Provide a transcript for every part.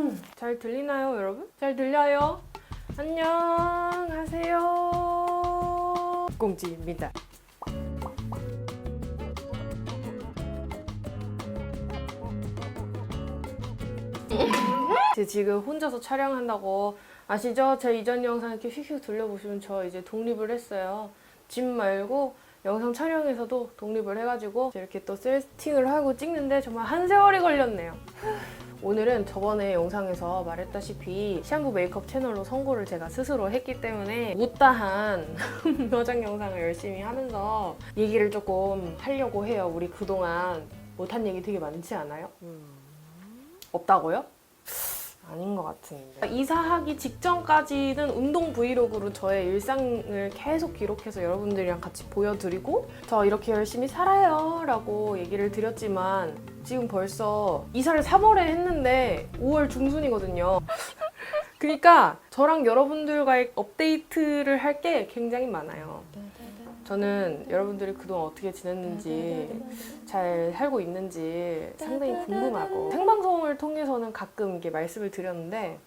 음, 잘 들리나요, 여러분? 잘 들려요? 안녕하세요. 공지입니다. 제 지금 혼자서 촬영한다고 아시죠? 제 이전 영상 이렇게 휙휙 돌려보시면 저 이제 독립을 했어요. 집 말고 영상 촬영에서도 독립을 해가지고 이렇게 또 세팅을 하고 찍는데 정말 한 세월이 걸렸네요. 오늘은 저번에 영상에서 말했다시피 시한부 메이크업 채널로 선고를 제가 스스로 했기 때문에 못다한 화장 영상을 열심히 하면서 얘기를 조금 하려고 해요. 우리 그동안 못한 얘기 되게 많지 않아요? 없다고요? 아닌 것 같은데. 이사하기 직전까지는 운동 브이로그로 저의 일상을 계속 기록해서 여러분들이랑 같이 보여드리고 저 이렇게 열심히 살아요 라고 얘기를 드렸지만 지금 벌써 이사를 3월에 했는데 5월 중순이거든요. 그러니까 저랑 여러분들과의 업데이트를 할 게 굉장히 많아요. 저는 여러분들이 그동안 어떻게 지냈는지 잘 살고 있는지 상당히 궁금하고 생방송을 통해서는 가끔 이게 말씀을 드렸는데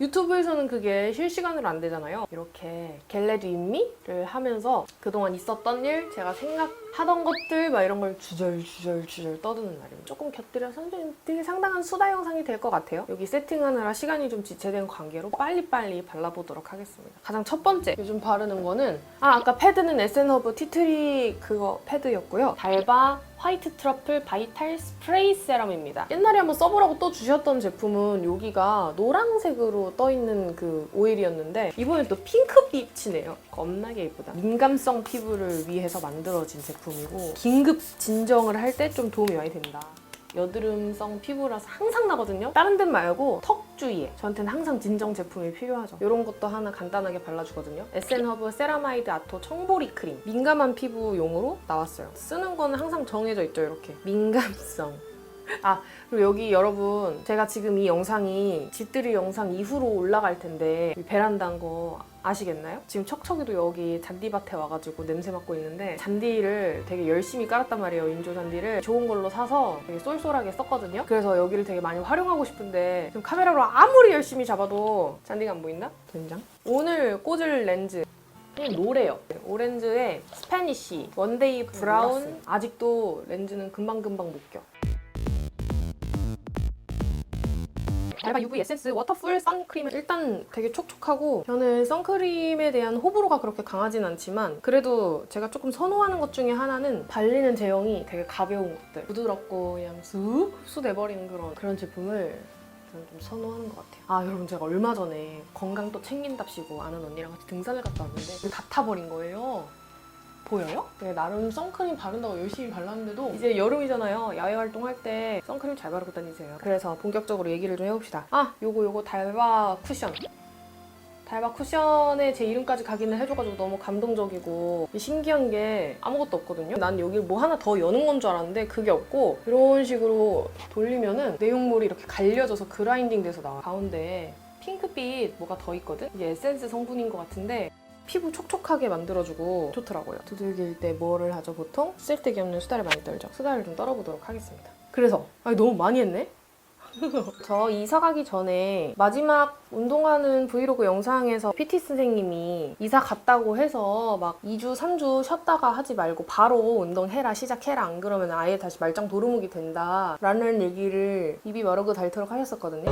유튜브에서는 그게 실시간으로 안 되잖아요. 이렇게 겟레디 인미를 하면서 그동안 있었던 일, 제가 생각 하던 것들 막 이런 걸 주절주절주절 떠드는 날이에요. 조금 곁들여서 좀 되게 상당한 수다 영상이 될 것 같아요. 여기 세팅하느라 시간이 좀 지체된 관계로 빨리빨리 발라보도록 하겠습니다. 가장 첫 번째 요즘 바르는 거는 아 아까 패드는 에센허브 티트리 그거 패드였고요. 달바 화이트 트러플 바이탈 스프레이 세럼입니다. 옛날에 한번 써보라고 또 주셨던 제품은 여기가 노란색으로 떠 있는 그 오일이었는데 이번엔 또 핑크빛이네요. 겁나게 예쁘다. 민감성 피부를 위해서 만들어진 제품 이고 긴급 진정을 할 때 좀 도움이 많이 된다. 여드름성 피부라서 항상 나거든요. 다른 데 말고 턱 주위에 저한테는 항상 진정 제품이 필요하죠. 이런 것도 하나 간단하게 발라주거든요. 에센허브 세라마이드 아토 청보리 크림 민감한 피부용으로 나왔어요. 쓰는 거는 항상 정해져 있죠. 이렇게 민감성. 아 그리고 여기 여러분 제가 지금 이 영상이 집들이 영상 이후로 올라갈 텐데 이 베란다인 거 아시겠나요? 지금 척척이도 여기 잔디밭에 와가지고 냄새 맡고 있는데 잔디를 되게 열심히 깔았단 말이에요 인조 잔디를 좋은 걸로 사서 되게 쏠쏠하게 썼거든요 그래서 여기를 되게 많이 활용하고 싶은데 지금 카메라로 아무리 열심히 잡아도 잔디가 안 보인다? 된장? 오늘 꽂을 렌즈 그냥 노래요. 오렌즈의 스페니쉬 원데이 브라운 아직도 렌즈는 금방금방 못 껴. 알바 UV 에센스 워터풀 선크림은 일단 되게 촉촉하고 저는 선크림에 대한 호불호가 그렇게 강하진 않지만 그래도 제가 조금 선호하는 것 중에 하나는 발리는 제형이 되게 가벼운 것들 부드럽고 그냥 쑥 흡수돼버리는 그런 그런 제품을 좀 선호하는 것 같아요. 아 여러분 제가 얼마 전에 건강 또 챙긴답시고 아는 언니랑 같이 등산을 갔다 왔는데 다 타버린 거예요. 보여요? 네, 나름 선크림 바른다고 열심히 발랐는데도 이제 여름이잖아요. 야외 활동할 때 선크림 잘 바르고 다니세요. 그래서 본격적으로 얘기를 좀 해봅시다. 아, 요거 요거 달바 쿠션. 달바 쿠션에 제 이름까지 각인을 해줘가지고 너무 감동적이고 신기한 게 아무것도 없거든요. 난 여기 뭐 하나 더 여는 건 줄 알았는데 그게 없고 이런 식으로 돌리면은 내용물이 이렇게 갈려져서 그라인딩 돼서 나와. 가운데 핑크빛 뭐가 더 있거든? 이게 에센스 성분인 것 같은데 피부 촉촉하게 만들어주고 좋더라고요. 두들길 때 뭐를 하죠 보통? 쓸데기 없는 수다를 많이 떨죠. 수다를 좀 떨어보도록 하겠습니다. 그래서 아니 너무 많이 했네? 저 이사 가기 전에 마지막 운동하는 브이로그 영상에서 PT 선생님이 이사 갔다고 해서 막 2주, 3주 쉬었다가 하지 말고 바로 운동해라, 시작해라. 안 그러면 아예 다시 말짱 도루묵이 된다. 라는 얘기를 입이 마르고 닳도록 하셨었거든요.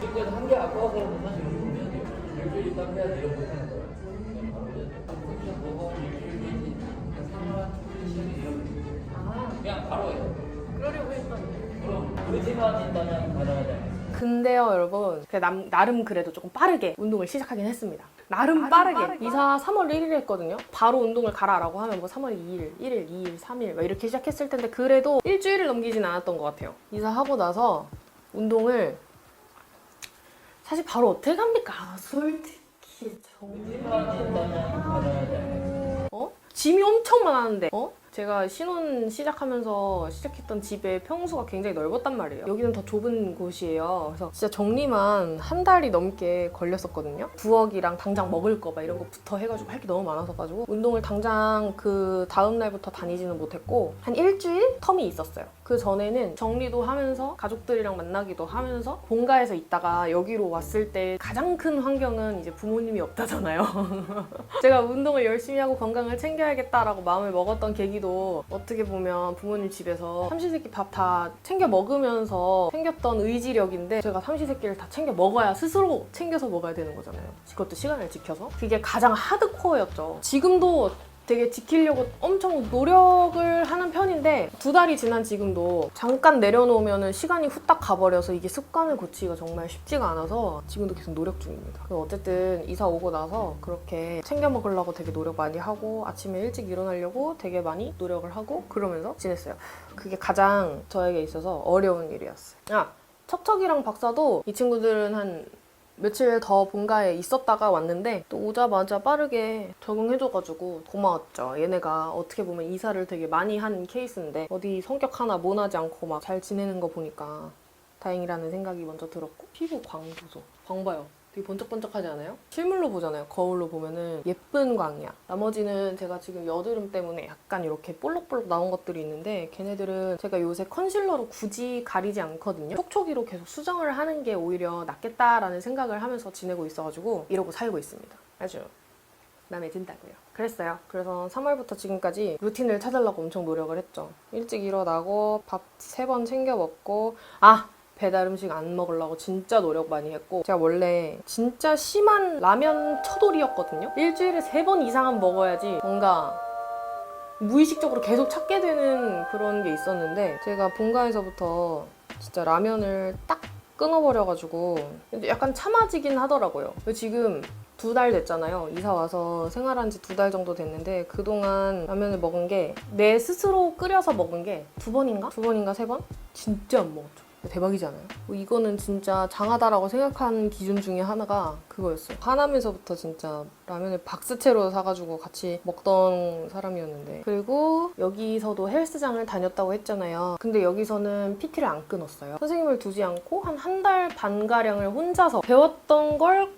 그러니까 한개 아까워서 그러면 사실 여기 보면 일주일이 딱 해야 돼요 못하는. 그냥 바로. 그러려고. 그럼 않아요. 근데요, 여러분. 그냥 남, 나름 그래도 조금 빠르게 운동을 시작하긴 했습니다. 나름, 빠르게. 이사 3월 1일에 했거든요. 바로 운동을 가라라고 하면 뭐 3월 2일, 1일, 2일, 3일 막 이렇게 시작했을 텐데 그래도 일주일을 넘기진 않았던 것 같아요. 이사하고 나서 운동을 사실 바로 어떻게 갑니까? 아, 솔직히 어? 짐이 엄청 많았는데 어? 제가 신혼 시작하면서 시작했던 집의 평수가 굉장히 넓었단 말이에요. 여기는 더 좁은 곳이에요. 그래서 진짜 정리만 한 달이 넘게 걸렸었거든요. 부엌이랑 당장 먹을 거 막 이런 거부터 해가지고 할 게 너무 많아서 가지고 운동을 당장 그 다음 날부터 다니지는 못했고 한 일주일 텀이 있었어요. 그그 전에는 정리도 하면서 가족들이랑 만나기도 하면서 본가에서 있다가 여기로 왔을 때 가장 큰 환경은 이제 부모님이 없다잖아요. 제가 운동을 열심히 하고 건강을 챙겨야겠다라고 마음을 먹었던 계기도 어떻게 보면 부모님 집에서 삼시세끼 밥 다 챙겨 먹으면서 생겼던 의지력인데 제가 삼시세끼를 다 챙겨 먹어야 스스로 챙겨서 먹어야 되는 거잖아요. 그것도 시간을 지켜서. 그게 가장 하드코어였죠. 지금도 되게 지키려고 엄청 노력을 하는 편인데 두 달이 지난 지금도 잠깐 내려놓으면 시간이 후딱 가버려서 이게 습관을 고치기가 정말 쉽지가 않아서 지금도 계속 노력 중입니다. 어쨌든 이사 오고 나서 그렇게 챙겨 먹으려고 되게 노력 많이 하고 아침에 일찍 일어나려고 되게 많이 노력을 하고 그러면서 지냈어요. 그게 가장 저에게 있어서 어려운 일이었어요. 아, 척척이랑 박사도 이 친구들은 한 며칠 더 본가에 있었다가 왔는데 또 오자마자 빠르게 적응해줘가지고 고마웠죠. 얘네가 어떻게 보면 이사를 되게 많이 한 케이스인데 어디 성격 하나 모나지 않고 막 잘 지내는 거 보니까 다행이라는 생각이 먼저 들었고 피부 광도죠. 광 봐요. 되게 번쩍번쩍하지 않아요? 실물로 보잖아요. 거울로 보면은 예쁜 광이야. 나머지는 제가 지금 여드름 때문에 약간 이렇게 볼록볼록 나온 것들이 있는데 걔네들은 제가 요새 컨실러로 굳이 가리지 않거든요. 촉촉이로 계속 수정을 하는 게 오히려 낫겠다라는 생각을 하면서 지내고 있어가지고 이러고 살고 있습니다. 아주 마음에 든다고요. 그랬어요. 그래서 3월부터 지금까지 루틴을 찾으려고 엄청 노력을 했죠. 일찍 일어나고 밥 세 번 챙겨 먹고 아 배달 음식 안 먹으려고 진짜 노력 많이 했고 제가 원래 진짜 심한 라면 처돌이었거든요. 일주일에 세 번 이상은 먹어야지 뭔가 무의식적으로 계속 찾게 되는 그런 게 있었는데 제가 본가에서부터 진짜 라면을 딱 끊어버려가지고 약간 참아지긴 하더라고요. 지금 두 달 됐잖아요. 이사 와서 생활한 지 두 달 정도 됐는데 그동안 라면을 먹은 게 내 스스로 끓여서 먹은 게 두 번인가? 두 번인가 세 번? 진짜 안 먹었죠. 대박이지 않아요? 뭐 이거는 진짜 장하다라고 생각하는 기준 중에 하나가 그거였어요. 하나면서부터 진짜 라면을 박스채로 사가지고 같이 먹던 사람이었는데 그리고 여기서도 헬스장을 다녔다고 했잖아요. 근데 여기서는 PT를 안 끊었어요. 선생님을 두지 않고 한 한 달 반가량을 혼자서 배웠던 걸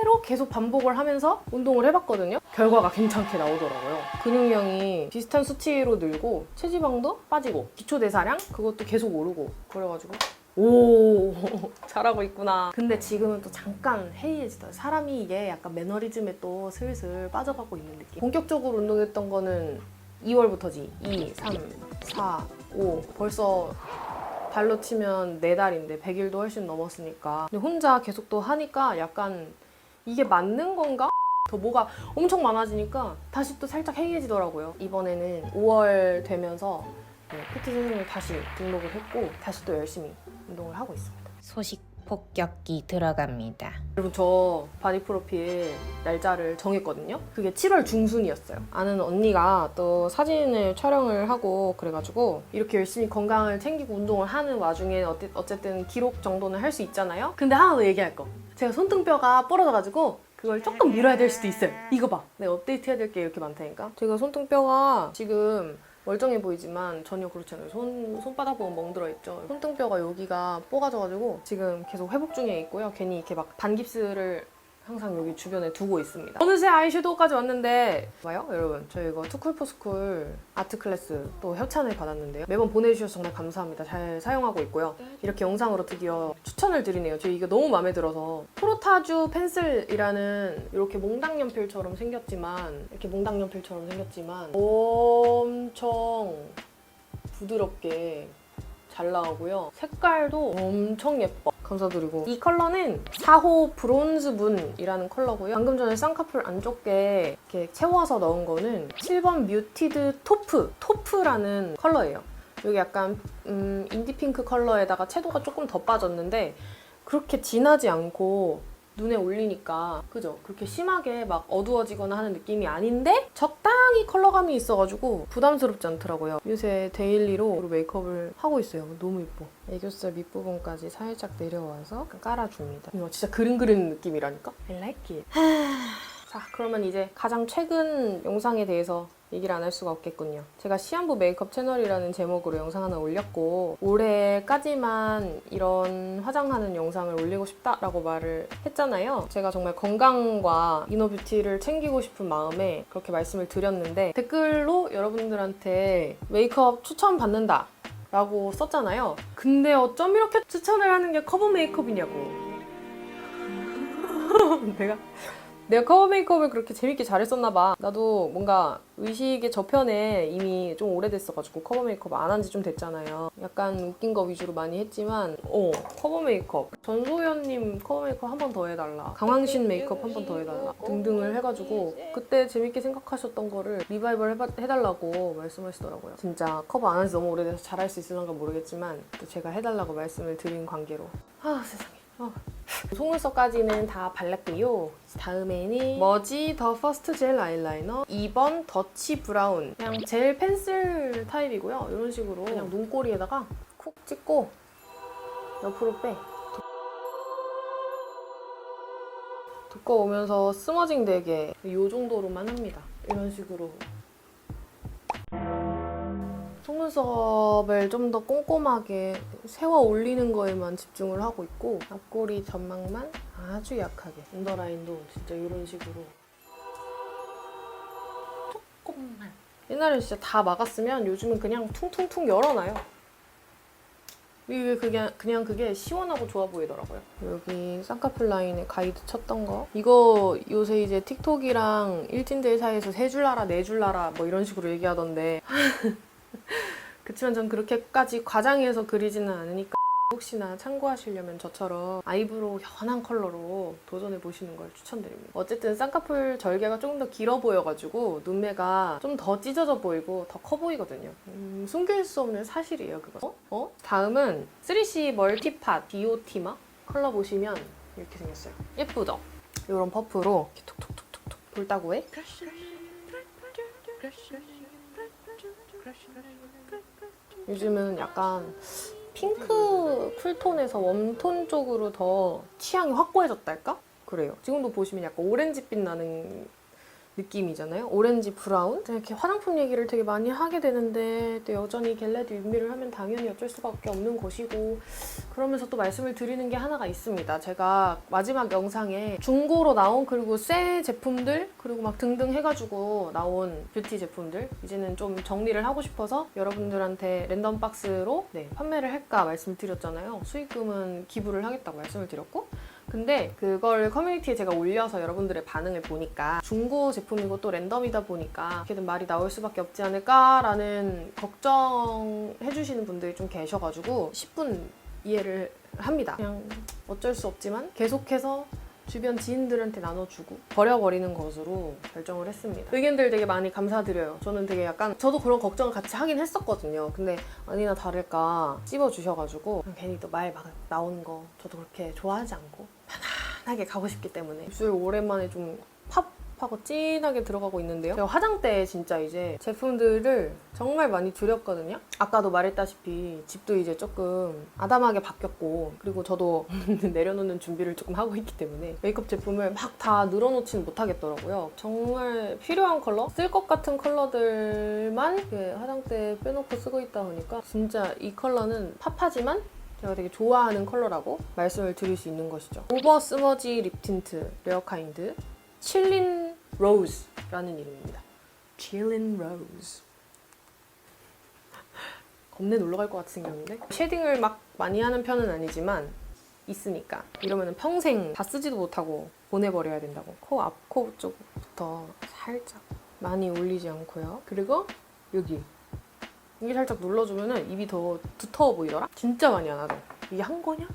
그대로 계속 반복을 하면서 운동을 해봤거든요. 결과가 괜찮게 나오더라고요. 근육량이 비슷한 수치로 늘고 체지방도 빠지고 기초 대사량 그것도 계속 오르고 그래가지고 오 잘하고 있구나. 근데 지금은 또 잠깐 해이해지다. 사람이 이게 약간 매너리즘에 또 슬슬 빠져가고 있는 느낌. 본격적으로 운동했던 거는 2월부터지. 2, 3, 4, 5 벌써 달로 치면 4달인데 100일도 훨씬 넘었으니까. 근데 혼자 계속 또 하니까 약간 이게 맞는 건가? 더 뭐가 엄청 많아지니까 다시 또 살짝 해이해지더라고요. 이번에는 5월 되면서 네, PT 선생님을 다시 등록을 했고 다시 또 열심히 운동을 하고 있습니다. 소식 폭격기 들어갑니다. 여러분 저 바디 프로필 날짜를 정했거든요. 그게 7월 중순이었어요. 아는 언니가 또 사진을 촬영을 하고 그래가지고 이렇게 열심히 건강을 챙기고 운동을 하는 와중에 어때- 어쨌든 기록 정도는 할 수 있잖아요. 근데 하나 더 얘기할 거. 제가 손등뼈가 부러져가지고 그걸 조금 밀어야 될 수도 있어요. 이거 봐. 내가 업데이트 해야 될 게 이렇게 많다니까. 제가 손등뼈가 지금 멀쩡해 보이지만 전혀 그렇지 않아요. 손, 손바닥 보면 멍들어 있죠. 손등뼈가 여기가 뽀가져가지고 지금 계속 회복 중에 있고요. 괜히 이렇게 막 반깁스를 항상 여기 주변에 두고 있습니다. 어느새 아이섀도우까지 왔는데 봐요 여러분 저 이거 투쿨포스쿨 아트 클래스 또 협찬을 받았는데요. 매번 보내주셔서 정말 감사합니다. 잘 사용하고 있고요. 이렇게 영상으로 드디어 추천을 드리네요. 저 이거 너무 마음에 들어서 프로타주 펜슬이라는 이렇게 몽당 연필처럼 생겼지만 이렇게 몽당 연필처럼 생겼지만 엄청 부드럽게 잘 나오고요. 색깔도 엄청 예뻐. 감사드리고 이 컬러는 4호 브론즈 문이라는 컬러고요. 방금 전에 쌍꺼풀 안쪽에 이렇게 채워서 넣은 거는 7번 뮤티드 토프 토프라는 컬러예요. 여기 약간 음, 인디 핑크 컬러에다가 채도가 조금 더 빠졌는데 그렇게 진하지 않고 눈에 올리니까 그죠? 그렇게 심하게 막 어두워지거나 하는 느낌이 아닌데 적당히 컬러감이 있어가지고 부담스럽지 않더라고요. 요새 데일리로 메이크업을 하고 있어요. 너무 예뻐. 애교살 밑부분까지 살짝 내려와서 깔아줍니다. 이거 진짜 그림 그리는 느낌이라니까? I like it. 자, 그러면 이제 가장 최근 영상에 대해서 얘기를 안 할 수가 없겠군요. 제가 시한부 메이크업 채널이라는 제목으로 영상 하나 올렸고 올해까지만 이런 화장하는 영상을 올리고 싶다라고 말을 했잖아요. 제가 정말 건강과 이너뷰티를 챙기고 싶은 마음에 그렇게 말씀을 드렸는데 댓글로 여러분들한테 메이크업 추천 받는다. 라고 썼잖아요. 근데 어쩜 이렇게 추천을 하는 게 커버 메이크업이냐고. 내가 내가 커버 메이크업을 그렇게 재밌게 잘했었나 봐. 나도 뭔가 의식의 저편에 이미 좀 오래됐어가지고 커버 메이크업 안 한 지 좀 됐잖아요. 약간 웃긴 거 위주로 많이 했지만, 어 커버 메이크업 전소연님 커버 메이크업 한 번 더 해달라. 강황신 메이크업 한 번 더 해달라. 등등을 해가지고 그때 재밌게 생각하셨던 거를 리바이벌 해봐, 해달라고 말씀하시더라고요. 진짜 커버 안 한 지 너무 오래돼서 잘할 수 있을런가 모르겠지만 또 제가 해달라고 말씀을 드린 관계로. 아 세상에. 아. 속눈썹까지는 다 발랐고요. 다음에는 머지 더 퍼스트 젤 아이라이너 2번 더치 브라운 그냥 젤 펜슬 타입이고요. 이런 식으로 그냥 눈꼬리에다가 콕 찍고 옆으로 빼. 두꺼우면서 스머징 되게 이 정도로만 합니다. 이런 식으로 속눈썹을 좀 더 꼼꼼하게 세워 올리는 거에만 집중을 하고 있고 앞꼬리 전망만 아주 약하게 언더라인도 진짜 이런 식으로. 조금만. 옛날에 진짜 다 막았으면 요즘은 그냥 퉁퉁퉁 열어놔요. 이게 그냥, 그냥 그게 시원하고 좋아 보이더라고요. 여기 쌍꺼풀 라인에 가이드 쳤던 거. 이거 요새 이제 틱톡이랑 일진들 사이에서 세줄 알아 네줄 알아 뭐 이런 식으로 얘기하던데 그치만 전 그렇게까지 과장해서 그리지는 않으니까 혹시나 참고하시려면 저처럼 아이브로우 연한 컬러로 도전해 보시는 걸 추천드립니다. 어쨌든 쌍꺼풀 절개가 조금 더 길어 보여가지고 눈매가 좀 더 찢어져 보이고 더 커 보이거든요. 음, 숨길 수 없는 사실이에요, 그거. 어? 어? 다음은 3C 멀티팟 비오티마 컬러 보시면 이렇게 생겼어요. 예쁘죠? 이런 퍼프로 톡톡톡톡톡 볼따구에 요즘은 약간 핑크 쿨톤에서 웜톤 쪽으로 더 취향이 확고해졌달까? 그래요. 지금도 보시면 약간 오렌지빛 나는 느낌이잖아요. 오렌지 브라운. 이렇게 화장품 얘기를 되게 많이 하게 되는데 또 여전히 겟레디 윤미를 하면 당연히 어쩔 수밖에 없는 것이고 그러면서 또 말씀을 드리는 게 하나가 있습니다. 제가 마지막 영상에 중고로 나온 그리고 새 제품들 그리고 막 등등 해가지고 나온 뷰티 제품들 이제는 좀 정리를 하고 싶어서 여러분들한테 랜덤 박스로 네, 판매를 할까 말씀드렸잖아요. 수익금은 기부를 하겠다고 말씀을 드렸고 근데 그걸 커뮤니티에 제가 올려서 여러분들의 반응을 보니까 중고 제품이고 또 랜덤이다 보니까 어떻게든 말이 나올 수밖에 없지 않을까라는 걱정해 주시는 분들이 좀 계셔가지고 10분 이해를 합니다. 그냥 어쩔 수 없지만 계속해서 주변 지인들한테 나눠주고 버려버리는 것으로 결정을 했습니다. 의견들 되게 많이 감사드려요. 저는 되게 약간 저도 그런 걱정을 같이 하긴 했었거든요. 근데 아니나 다를까 찝어주셔가지고 괜히 또 말 막 나오는 거 저도 그렇게 좋아하지 않고 편안하게 가고 싶기 때문에 입술 오랜만에 좀 팝하고 진하게 들어가고 있는데요. 제가 화장대에 진짜 이제 제품들을 정말 많이 줄였거든요. 아까도 말했다시피 집도 이제 조금 아담하게 바뀌었고 그리고 저도 내려놓는 준비를 조금 하고 있기 때문에 메이크업 제품을 막 다 늘어놓지는 못하겠더라고요. 정말 필요한 컬러? 쓸 것 같은 컬러들만 이렇게 화장대에 빼놓고 쓰고 있다 보니까 진짜 이 컬러는 팝하지만 제가 되게 좋아하는 컬러라고 말씀을 드릴 수 있는 것이죠. 오버 스머지 립 틴트 레어 카인드 칠린 로즈라는 이름입니다. 칠린 로즈. 겁내 놀러 갈 것 같이 생겼는데 쉐딩을 막 많이 하는 편은 아니지만 있으니까 이러면 평생 다 쓰지도 못하고 보내버려야 된다고 코 앞코 쪽부터 살짝 많이 올리지 않고요 그리고 여기 이게 살짝 눌러주면 입이 더 두터워 보이더라? 진짜 많이 안 하죠 이게 한 거냐?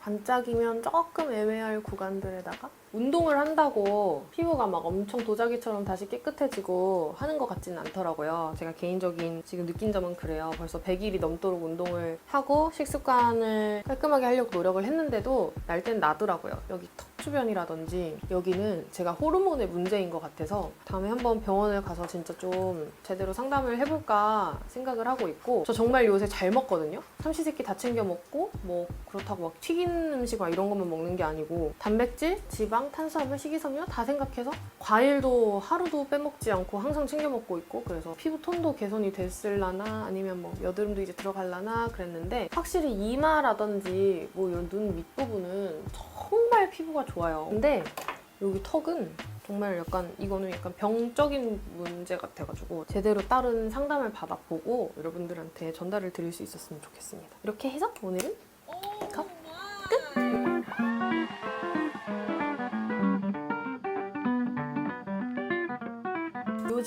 반짝이면 조금 애매할 구간들에다가 운동을 한다고 피부가 막 엄청 도자기처럼 다시 깨끗해지고 하는 것 같지는 않더라고요. 제가 개인적인 지금 느낀 점은 그래요. 벌써 100일이 넘도록 운동을 하고 식습관을 깔끔하게 하려고 노력을 했는데도 날 땐 나더라고요. 여기 턱 주변이라든지 여기는 제가 호르몬의 문제인 것 같아서 다음에 한번 병원을 가서 진짜 좀 제대로 상담을 해볼까 생각을 하고 있고 저 정말 요새 잘 먹거든요. 삼시세끼 다 챙겨 먹고 뭐 그렇다고 막 튀긴 음식 막 이런 것만 먹는 게 아니고 단백질, 지방, 탄수화물, 식이섬유 다 생각해서 과일도 하루도 빼먹지 않고 항상 챙겨 먹고 있고 그래서 피부 톤도 개선이 됐을라나 아니면 뭐 여드름도 이제 들어갈라나 그랬는데 확실히 이마라든지 뭐 이런 눈 밑부분은 정말 피부가 좋아요. 근데 여기 턱은 좀 정말 약간 이거는 약간 병적인 문제 같아가지고 제대로 따른 상담을 받아보고 여러분들한테 전달을 드릴 수 있었으면 좋겠습니다. 이렇게 해서 오늘은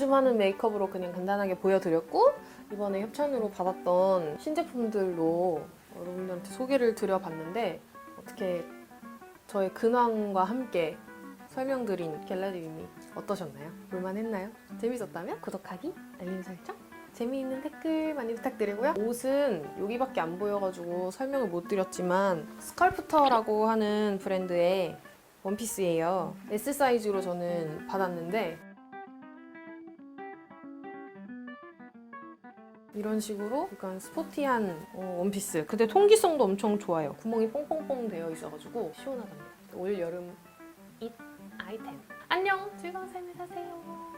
요즘 하는 메이크업으로 그냥 간단하게 보여드렸고 이번에 협찬으로 받았던 신제품들로 여러분들한테 소개를 드려봤는데 어떻게 저의 근황과 함께 설명드린 갤러리움이 어떠셨나요? 볼만했나요? 재밌었다면 구독하기, 알림 설정, 재미있는 댓글 많이 부탁드리고요. 옷은 여기밖에 안 보여가지고 설명을 못 드렸지만 스컬프터라고 하는 브랜드의 원피스예요. S 사이즈로 저는 받았는데 이런 식으로 약간 스포티한 어, 원피스. 근데 통기성도 엄청 좋아요. 구멍이 뽕뽕뽕 되어 있어가지고 시원하답니다. 올 여름 잇 아이템. 안녕. 즐거운 삶을 사세요.